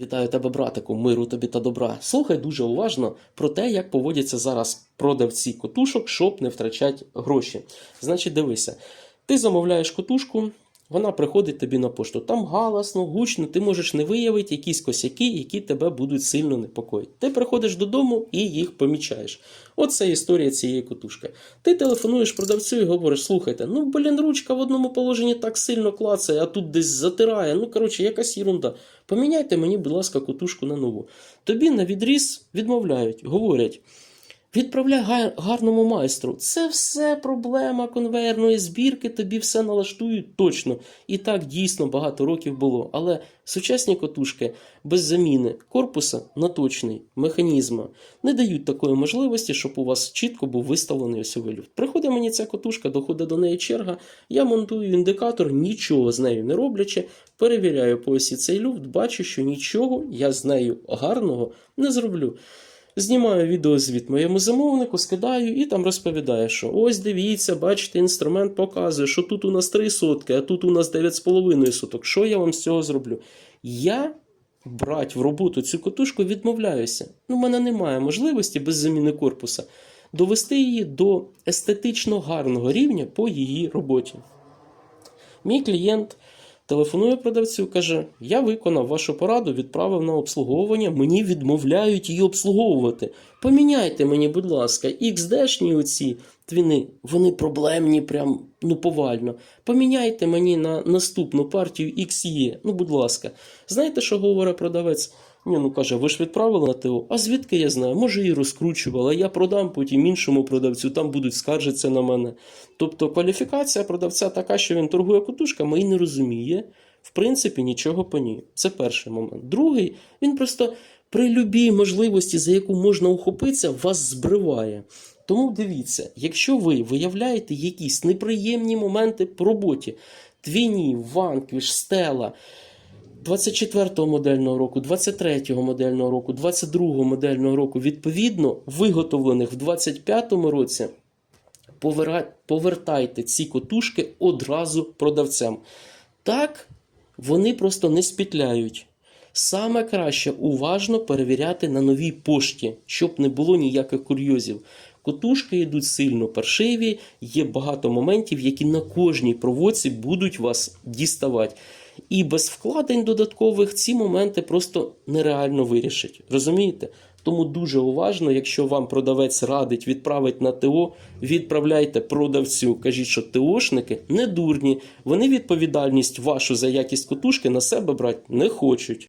Вітаю тебе, братику, миру тобі та добра. Слухай дуже уважно про те, як поводяться зараз продавці котушок, щоб не втрачати гроші. Значить, дивися, ти замовляєш котушку, вона приходить тобі на пошту. Там галасно, гучно, ти можеш не виявити якісь косяки, які тебе будуть сильно непокоїти. Ти приходиш додому і їх помічаєш. Оце історія цієї котушки. Ти телефонуєш продавцю і говориш: слухайте, ну блін, ручка в одному положенні так сильно клацає, а тут десь затирає. Ну коротше, якась ерунда. Поміняйте мені, будь ласка, котушку на нову. Тобі на відріз відмовляють, говорять. Відправляй гарному майстру. Це все проблема конвейерної збірки, тобі все налаштують точно. І так дійсно багато років було. Але сучасні котушки без заміни корпуса на точний механізма не дають такої можливості, щоб у вас чітко був виставлений ось люфт. Приходить мені ця котушка, доходить до неї черга, я монтую індикатор, нічого з нею не роблячи, перевіряю по осі цей люфт, бачу, що нічого я з нею гарного не зроблю. Знімаю відеозвіт моєму замовнику, скидаю і там розповідаю, що ось дивіться, бачите, інструмент показує, що тут у нас 3 сотки, а тут у нас 9,5 соток. Що я вам з цього зроблю? Я брати в роботу цю котушку відмовляюся. Ну, в мене немає можливості без заміни корпуса довести її до естетично гарного рівня по її роботі. Мій клієнт телефонує продавцю, каже: Я виконав вашу пораду, відправив на обслуговування, мені відмовляють її обслуговувати. Поміняйте мені, будь ласка, XD-шні оці твіни, вони проблемні, прям ну повально. Поміняйте мені на наступну партію XE, ну, будь ласка. Знаєте, що говорить продавець? Ні, ну каже, ви ж відправили на ТО. А звідки я знаю? Може, і розкручувала, я продам потім іншому продавцю, там будуть скаржитися на мене. Тобто кваліфікація продавця така, що він торгує котушками і не розуміє, в принципі, нічого по ній. Це перший момент. Другий, він просто при любій можливості, за яку можна ухопитися, вас збриває. Тому дивіться, якщо ви виявляєте якісь неприємні моменти по роботі, твіні, ванквіш, стела. 24-го модельного року, 23-го модельного року, 22-го модельного року, відповідно, виготовлених в 25-му році, повертайте ці котушки одразу продавцям. Так, вони просто не спітляють. Саме краще уважно перевіряти на новій пошті, щоб не було ніяких курйозів. Котушки йдуть сильно паршиві, є багато моментів, які на кожній проводці будуть вас діставати. І без вкладень додаткових ці моменти просто нереально вирішить. Розумієте? Тому дуже уважно, якщо вам продавець радить відправити на ТО, відправляйте продавцю. Кажіть, що ТОшники не дурні, вони відповідальність вашу за якість котушки на себе брати не хочуть.